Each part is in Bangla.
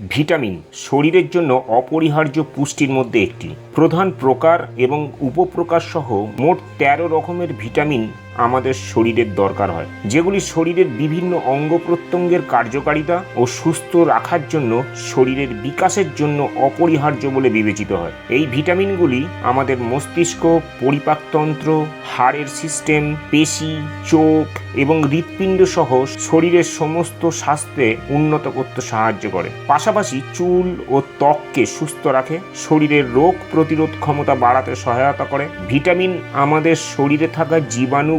ভিটামিন শরীরের জন্য অপরিহার্য পুষ্টির মধ্যে একটি। প্রধান প্রকার এবং উপপ্রকার সহ মোট তেরো রকমের ভিটামিন আমাদের শরীরের দরকার হয়। যেগুলি শরীরের বিভিন্ন অঙ্গ প্রত্যঙ্গের কার্যকারিতা ও সুস্থ রাখার জন্য শরীরের বিকাশের জন্য অপরিহার্য বলে বিবেচিত হয়। এই ভিটামিনগুলি আমাদের মস্তিষ্ক, পরিপাকতন্ত্র, হাড়ের সিস্টেম, পেশি, চোখ এবং হৃৎপিণ্ড সহ শরীরের সমস্ত স্বাস্থ্যে উন্নত করতে সাহায্য করে। পাশাপাশি চুল ও ত্বককে সুস্থ রাখে, শরীরের রোগ প্রতিরোধ ক্ষমতা বাড়াতে সহায়তা করে। ভিটামিন আমাদের শরীরে থাকা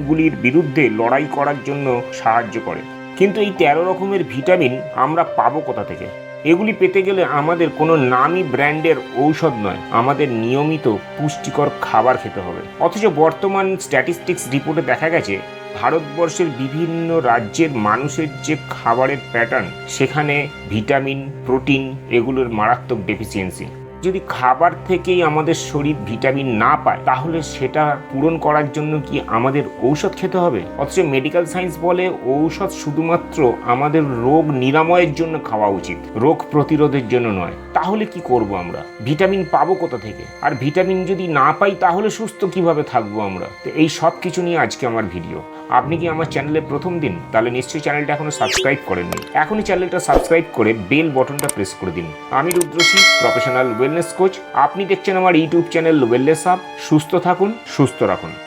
জীবাণুগুলির বিরুদ্ধে লড়াই করার জন্য সাহায্য করে। কিন্তু এই তেরো রকমের ভিটামিন আমরা পাবো কোথা থেকে? এগুলি পেতে গেলে আমাদের কোনো নামি ব্র্যান্ডের ঔষধ নয়, আমাদের নিয়মিত পুষ্টিকর খাবার খেতে হবে। অথচ বর্তমান স্ট্যাটিস্টিক্স রিপোর্টে দেখা গেছে, ভারতবর্ষের বিভিন্ন রাজ্যের মানুষের যে খাবারের প্যাটার্ন, সেখানে ভিটামিন, প্রোটিন, এগুলোর মারাত্মক ডেফিসিয়েন্সি। যদি খাবার থেকেই আমাদের শরীর ভিটামিন না পায়, তাহলে সেটা পূরণ করার জন্য কি আমাদের ঔষধ খেতে হবে? অথচ মেডিকেল সায়েন্স বলে ঔষধ শুধুমাত্র আমাদের রোগ নিরাময়ের জন্য খাওয়া উচিত, রোগ প্রতিরোধের জন্য নয়। তাহলে কি করব আমরা? ভিটামিন পাবো কোথা থেকে? আর ভিটামিন যদি না পাই, তাহলে সুস্থ কীভাবে থাকব আমরা? তো এই সব কিছু নিয়ে আজকে আমার ভিডিও আপনি কি আমার চ্যানেলে প্রথম দিন? তাহলে নিশ্চয়ই চ্যানেলটা এখনও সাবস্ক্রাইব করেননি। এখনই চ্যানেলটা সাবস্ক্রাইব করে বেল বটনটা প্রেস করে দিন। আমি রুদ্রশী প্রফেশনাল ওয়েলনেস কোচ আপনি দেখছেন আমার ইউটিউব চ্যানেল ওয়েলনেস আপ সুস্থ থাকুন, সুস্থ রাখুন।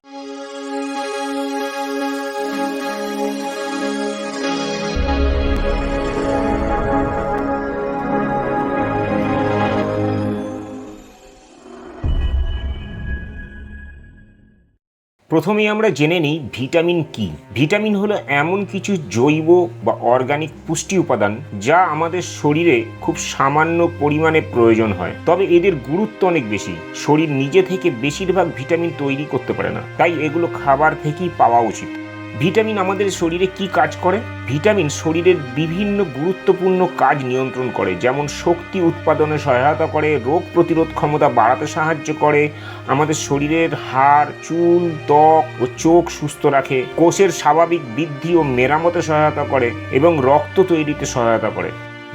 প্রথমেই আমরা জেনে নিই ভিটামিন কি। ভিটামিন হলো এমন কিছু জৈব বা অর্গানিক পুষ্টি উপাদান যা আমাদের শরীরে খুব সামান্য পরিমাণে প্রয়োজন হয়। তবে এদের গুরুত্ব অনেক বেশি। শরীর নিজে থেকে বেশিরভাগ ভিটামিন তৈরি করতে পারে না। তাই এগুলো খাবার থেকেই পাওয়া উচিত। ভিটামিন আমাদের শরীরে কি কাজ করে? ভিটামিন শরীরের বিভিন্ন গুরুত্বপূর্ণ কাজ নিয়ন্ত্রণ করে, যেমন শক্তি উৎপাদনে সহায়তা করে, রোগ প্রতিরোধ ক্ষমতা বাড়াতে সাহায্য করে, আমাদের শরীরের হাড়, চুল, ত্বক ও চোখ সুস্থ রাখে, কোষের স্বাভাবিক বৃদ্ধি ও মেরামতে সহায়তা করে এবং রক্ত তৈরিতে সহায়তা করে।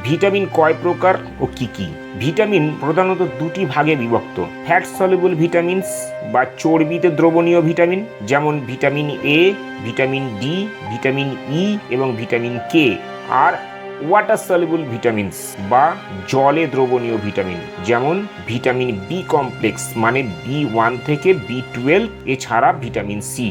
ভিটামিন কয় প্রকার ও কি কি? ভিটামিন প্রধানত দুটি ভাগে বিভক্ত। ফ্যাট সলিবল ভিটামিনস বা চর্বিতে দ্রবণীয় ভিটামিন, যেমন vitamin A vitamin D vitamin E এবং ভিটামিন কে আর ওয়াটার সলিবল ভিটামিনস বা জলে দ্রবণীয় ভিটামিন, যেমন ভিটামিন বি কমপ্লেক্স মানে বি ওয়ান থেকে বি টুয়েলভ এছাড়া ভিটামিন সি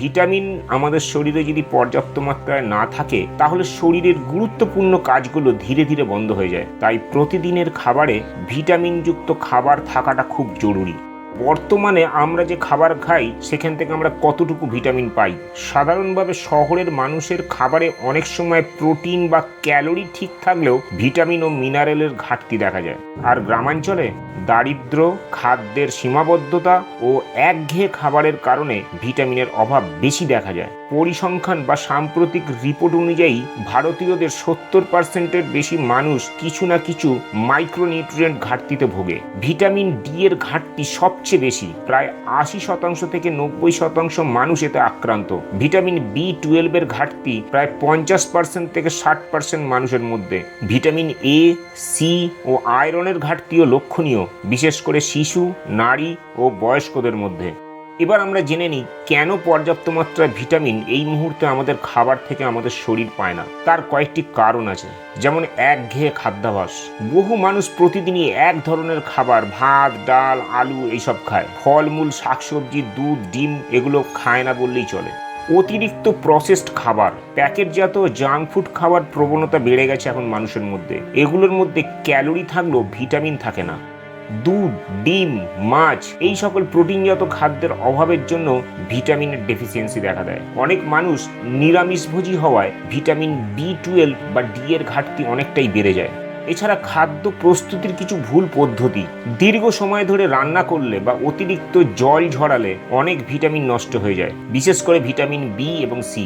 ভিটামিন আমাদের শরীরে যদি পর্যাপ্ত মাত্রায় না থাকে, তাহলে শরীরের গুরুত্বপূর্ণ কাজগুলো ধীরে ধীরে বন্ধ হয়ে যায়। তাই প্রতিদিনের খাবারে ভিটামিনযুক্ত খাবার থাকাটা খুব জরুরি। বর্তমানে আমরা যে খাবার খাই, সেখান থেকে আমরা কতটুকু ভিটামিন পাই? সাধারণভাবে শহরের মানুষের খাবারে অনেক সময় প্রোটিন বা ক্যালোরি ঠিক থাকলেও ভিটামিন ও মিনারেলের ঘাটতি দেখা যায়। আর গ্রামাঞ্চলে দারিদ্র, খাদ্যের সীমাবদ্ধতা ও একঘেয়ে খাবারের কারণে ভিটামিনের অভাব বেশি দেখা যায়। পরিসংখ্যান বা সাম্প্রতিক রিপোর্ট অনুযায়ী ভারতীয়দের সত্তর পার্সেন্টের বেশি মানুষ কিছু না কিছু মাইক্রোনিউট্রিয়েন্ট ঘাটতিতে ভোগে। ভিটামিন ডি এর ঘাটতি সবচেয়ে বেশি, প্রায় আশি শতাংশ থেকে নব্বই শতাংশ মানুষ এতে আক্রান্ত। ভিটামিন বি টুয়েলভের ঘাটতি প্রায় পঞ্চাশ পার্সেন্ট থেকে ষাট পার্সেন্ট মানুষের মধ্যে। ভিটামিন এ সি ও আয়রনের ঘাটতিও লক্ষণীয়, বিশেষ করে শিশু, নারী ও বয়স্কদের মধ্যে। এবার আমরা জেনে নিই, কেন পর্যাপ্ত মাত্রায় ভিটামিন এই মুহূর্তে আমাদের খাবার থেকে আমাদের শরীর পায় না? তার কয়েকটি কারণ আছে, যেমন একঘেয়ে খাদ্যাভাস। বহু মানুষ প্রতিদিনই এক ধরনের খাবার, ভাত, ডাল, আলু এইসব খায়। ফলমূল, শাকসবজি, দুধ, ডিম এগুলো খায় না বললেই চলে। অতিরিক্ত প্রসেসড খাবার, প্যাকেটজাত জাঙ্ক ফুড খাবার প্রবণতা বেড়ে গেছে এখন মানুষের মধ্যে। এগুলোর মধ্যে ক্যালোরি থাকলেও ভিটামিন থাকে না। দুধ, ডিম, মাছ এই সকল প্রোটিনজাত খাদ্যের অভাবের জন্য ভিটামিনের ডেফিসিয়েন্সি দেখা দেয়। অনেক মানুষ নিরামিষভোজী হওয়ায় ভিটামিন বি টুয়েলভ বা ডি এর ঘাটতি অনেকটাই বেড়ে যায়। এছাড়া খাদ্য প্রস্তুতির কিছু ভুল পদ্ধতি, দীর্ঘ সময় ধরে রান্না করলে বা অতিরিক্ত জল ঝরালে অনেক ভিটামিন নষ্ট হয়ে যায়। বিশেষ করে ভিটামিন বি এবং সি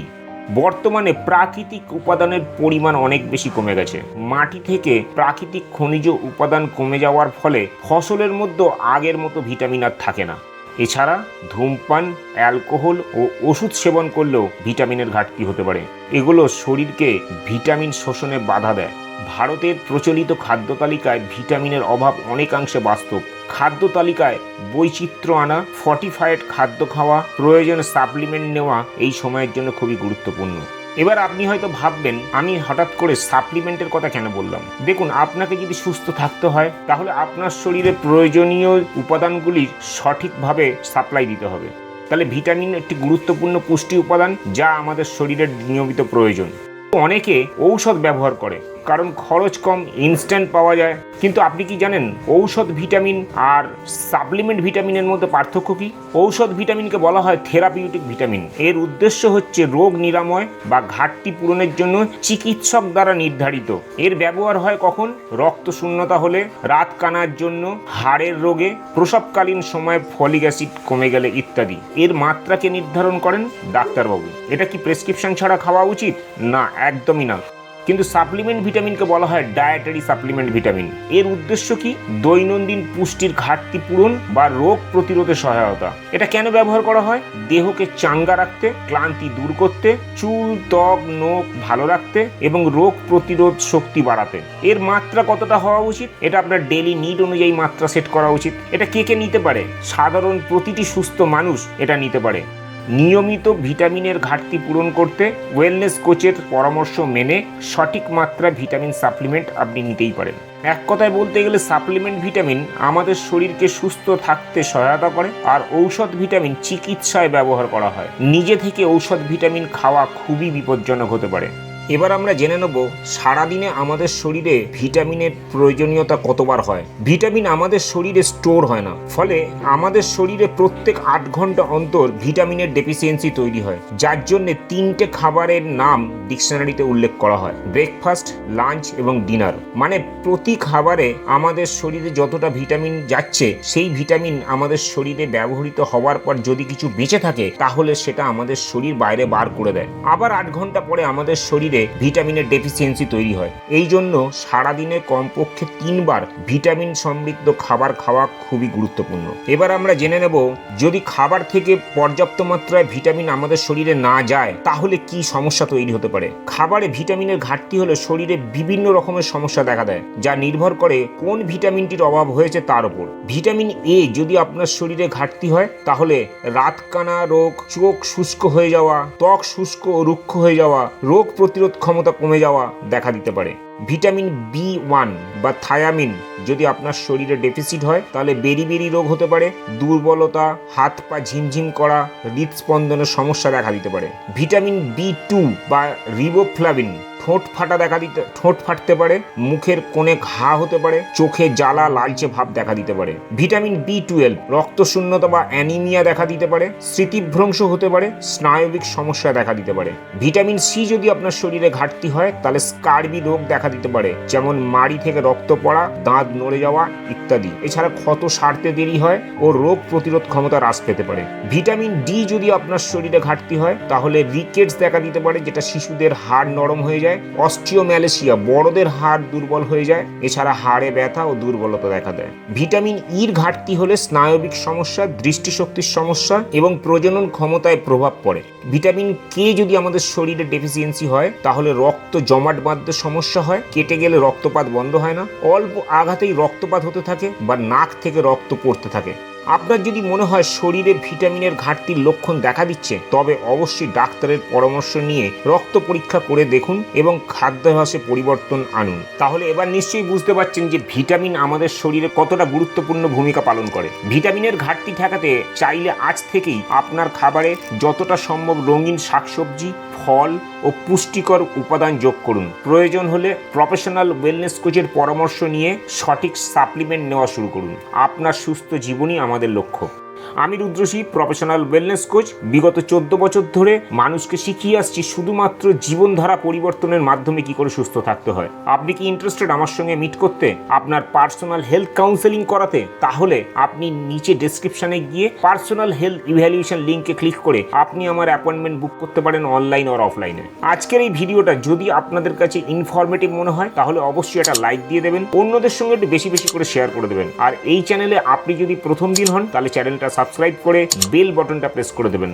বর্তমানে প্রাকৃতিক উপাদানের পরিমাণ অনেক বেশি কমে গেছে। মাটি থেকে প্রাকৃতিক খনিজ উপাদান কমে যাওয়ার ফলে ফসলের মধ্যে আগের মতো ভিটামিন আর থাকে না। এছাড়া ধূমপান, অ্যালকোহল ও ওষুধ সেবন করলেও ভিটামিনের ঘাটতি হতে পারে। এগুলো শরীরকে ভিটামিন শোষণে বাধা দেয়। ভারতের প্রচলিত খাদ্য তালিকায় ভিটামিনের অভাব অনেকাংশে বাস্তব। খাদ্য তালিকায় বৈচিত্র্য আনা ফর্টিফাইড খাদ্য খাওয়া, প্রয়োজন সাপ্লিমেন্ট নেওয়া এই সময়ের জন্য খুবই গুরুত্বপূর্ণ। এবার আপনি হয়তো ভাববেন, আমি হঠাৎ করে সাপ্লিমেন্টের কথা কেন বললাম? দেখুন, আপনাকে যদি সুস্থ থাকতে হয়, তাহলে আপনার শরীরে প্রয়োজনীয় উপাদানগুলির সঠিকভাবে সাপ্লাই দিতে হবে। তাহলে ভিটামিন একটি গুরুত্বপূর্ণ পুষ্টি উপাদান, যা আমাদের শরীরের নিয়মিত প্রয়োজন। অনেকে ঔষধ ব্যবহার করে কারণ খরচ কম ইনস্ট্যান্ট পাওয়া যায়। কিন্তু আপনি কি জানেন, ঔষধ ভিটামিন আর সাপ্লিমেন্ট ভিটামিনের মধ্যে পার্থক্য কি? ঔষধ ভিটামিনকে বলা হয় থেরাপিউটিক ভিটামিন এর উদ্দেশ্য হচ্ছে রোগ নিরাময় বা ঘাটতি পূরণের জন্য চিকিৎসক দ্বারা নির্ধারিত। এর ব্যবহার হয় কখন? রক্ত শূন্যতা হলে, রাত কানার জন্য, হাড়ের রোগে, প্রসবকালীন সময়ে ফলিক অ্যাসিড কমে গেলে ইত্যাদি। এর মাত্রাকে নির্ধারণ করেন ডাক্তারবাবু। এটা কি প্রেসক্রিপশন ছাড়া খাওয়া উচিত? না, একদমই না। কিন্তু সাপ্লিমেন্ট ভিটামিনকে বলা হয় ডায়েটারি সাপ্লিমেন্ট ভিটামিন এর উদ্দেশ্য কি? দৈনন্দিন পুষ্টির ঘাটতি পূরণ বা রোগ প্রতিরোধে সহায়তা। এটা কেন ব্যবহার করা হয়? দেহকে চাঙ্গা রাখতে, ক্লান্তি দূর করতে, চুল, ত্বক, নখ ভালো রাখতে এবং রোগ প্রতিরোধ শক্তি বাড়াতে। এর মাত্রা কতটা হওয়া উচিত? এটা আপনার ডেলি নিড অনুযায়ী মাত্রা সেট করা উচিত। এটা কে কে নিতে পারে? সাধারণ প্রতিটি সুস্থ মানুষ এটা নিতে পারে। নিয়মিত ভিটামিনের ঘাটতি পূরণ করতে ওয়েলনেস কোচের পরামর্শ মেনে সঠিক মাত্রা ভিটামিন সাপ্লিমেন্ট আপনি নিতেই পারেন। এক কথায় বলতে গেলে সাপ্লিমেন্ট ভিটামিন আমাদের শরীরকে সুস্থ থাকতে সহায়তা করে আর ঔষধ ভিটামিন চিকিৎসায় ব্যবহার করা হয়। নিজে থেকে ঔষধ ভিটামিন খাওয়া খুবই বিপজ্জনক হতে পারে। এবার আমরা জেনে নেব সারাদিনে আমাদের শরীরে ভিটামিনের প্রয়োজনীয়তা কতবার হয়। ভিটামিন আমাদের শরীরে স্টোর হয় না, ফলে আমাদের শরীরে প্রত্যেক আট ঘণ্টা অন্তর ভিটামিনের ডেফিসিয়েন্সি তৈরি হয়, যার জন্য তিনটে খাবারের নাম ডিকশনারিতে উল্লেখ করা হয় ব্রেকফাস্ট লাঞ্চ এবং ডিনার মানে প্রতি খাবারে আমাদের শরীরে যতটা ভিটামিন যাচ্ছে, সেই ভিটামিন আমাদের শরীরে ব্যবহৃত হওয়ার পর যদি কিছু বেঁচে থাকে, তাহলে সেটা আমাদের শরীর বাইরে বার করে দেয়। আবার আট ঘণ্টা পরে আমাদের শরীরে ভিটামিনের ডেফিসিয়েন্সি তৈরি হয়। এই জন্য সারাদিনে কমপক্ষে তিনবার ভিটামিন সমৃদ্ধ খাবার খাওয়া খুবই গুরুত্বপূর্ণ। এবার আমরা জেনে নেব, যদি খাবার থেকে পর্যাপ্ত মাত্রায় ভিটামিন আমাদের শরীরে না যায়, তাহলে কি সমস্যা তৈরি হতে পারে? খাবারে ভিটামিনের ঘাটতি হলে শরীরে বিভিন্ন রকমের সমস্যা দেখা দেয়, যা নির্ভর করে কোন ভিটামিনটির অভাব হয়েছে তার উপর। ভিটামিন এ যদি আপনার শরীরে ঘাটতি হয়, তাহলে রাতকানা রোগ, চোখ শুষ্ক হয়ে যাওয়া, ত্বক শুষ্ক ও রুক্ষ হয়ে যাওয়া, রোগ প্রতিরোধ ক্ষমতা কমে যাওয়া দেখা দিতে পারে। ভিটামিন বি ওয়ান বা থায়ামিন যদি আপনার শরীরে ডেফিসিট হয়, তাহলে বেরি বেরি রোগ হতে পারে, দুর্বলতা, হাত পা ঝিমঝিম করা, হৃদস্পন্দনের সমস্যা দেখা দিতে পারে। ভিটামিন বি টু বা রিবোফ্লাভিন ঠোঁট ফাটা দেখা দিতে, ঠোঁট ফাটতে পারে, মুখের কোণে ঘা হতে পারে, চোখে জ্বালা, লালচে ভাব দেখা দিতে পারে। ভিটামিন বি টুয়েলভ রক্ত শূন্যতা বা অ্যানিমিয়া দেখা দিতে পারে, স্মৃতিভ্রংশ হতে পারে, স্নায়বিক সমস্যা দেখা দিতে পারে। ভিটামিন সি যদি আপনার শরীরে ঘাটতি হয়, তাহলে স্কার্বি রোগ দেখা দিতে পারে, যেমন মাড়ি থেকে রক্ত পড়া, দাঁত নড়ে যাওয়া ইত্যাদি। এছাড়া ক্ষত সারতে দেরি হয় ও রোগ প্রতিরোধ ক্ষমতা হ্রাস পেতে পারে। ভিটামিন ডি যদি আপনার শরীরে ঘাটতি হয়, তাহলে রিকেটস দেখা দিতে পারে, যেটা শিশুদের হাড় নরম হয়ে যায় অস্টিওম্যালেশিয়া বড়দের হাড় দুর্বল হয়ে যায়, এছাড়া হাড়ে ব্যথা ও দুর্বলতা দেখা দেয়। ভিটামিন ইর ঘাটতি হলে স্নায়বিক সমস্যা, দৃষ্টিশক্তির সমস্যা এবং প্রজনন ক্ষমতায় প্রভাব পড়ে। ভিটামিন কে যদি আমাদের শরীরে ডেফিসিয়েন্সি হয়, তাহলে রক্ত জমাট বাঁধতে সমস্যা হয়, কেটে গেলে রক্তপাত বন্ধ হয় না। অল্প আঘাতেই রক্তপাত হতে থাকে বা নাক থেকে রক্ত পড়তে থাকে। আপনার যদি মনে হয় শরীরে ভিটামিনের ঘাটতির লক্ষণ দেখা দিচ্ছে, তবে অবশ্যই ডাক্তারের পরামর্শ নিয়ে রক্ত পরীক্ষা করে দেখুন এবং খাদ্যাভ্যাসে পরিবর্তন আনুন। তাহলে এবার নিশ্চয়ই বুঝতে পারছেন যে ভিটামিন আমাদের শরীরে কতটা গুরুত্বপূর্ণ ভূমিকা পালন করে। ভিটামিনের ঘাটতি ঠেকাতে চাইলে আজ থেকেই আপনার খাবারে যতটা সম্ভব রঙিন শাকসবজি, ফল ও পুষ্টিকর উপাদান যোগ করুন। প্রয়োজন হলে প্রফেশনাল ওয়েলনেস কোচের পরামর্শ নিয়ে সঠিক সাপ্লিমেন্ট নেওয়া শুরু করুন। আপনার সুস্থ জীবনই আমাদের লক্ষ্য। আমি রুদ্রশী প্রফেশনাল ওয়েলনেস কোচ বিগত চোদ্দ বছর ধরে মানুষকে শিখিয়ে আসছি শুধুমাত্র জীবনধারা পরিবর্তনের মাধ্যমে কি করে সুস্থ থাকতে হয়। আপনি কি ইন্টারেস্টেড আমার সঙ্গে মিট করতে? আপনার পার্সোনাল হেলথ কাউন্সেলিং করাতে? তাহলে আপনি নিচে ডেসক্রিপশনে গিয়ে পার্সোনাল হেলথ ইভ্যালুয়েশন লিঙ্কে ক্লিক করে আপনি আমার অ্যাপয়েন্টমেন্ট বুক করতে পারেন অনলাইন আর অফলাইনে আজকের এই ভিডিওটা যদি আপনাদের কাছে ইনফরমেটিভ মনে হয়, তাহলে অবশ্যই একটা লাইক দিয়ে দেবেন। অন্যদের সঙ্গে একটু বেশি বেশি করে শেয়ার করে দেবেন। আর এই চ্যানেলে আপনি যদি প্রথম দিন হন, তাহলে চ্যানেলটা সাবস্ক্রাইব করে বেল বটনটা প্রেস করে দেবেন।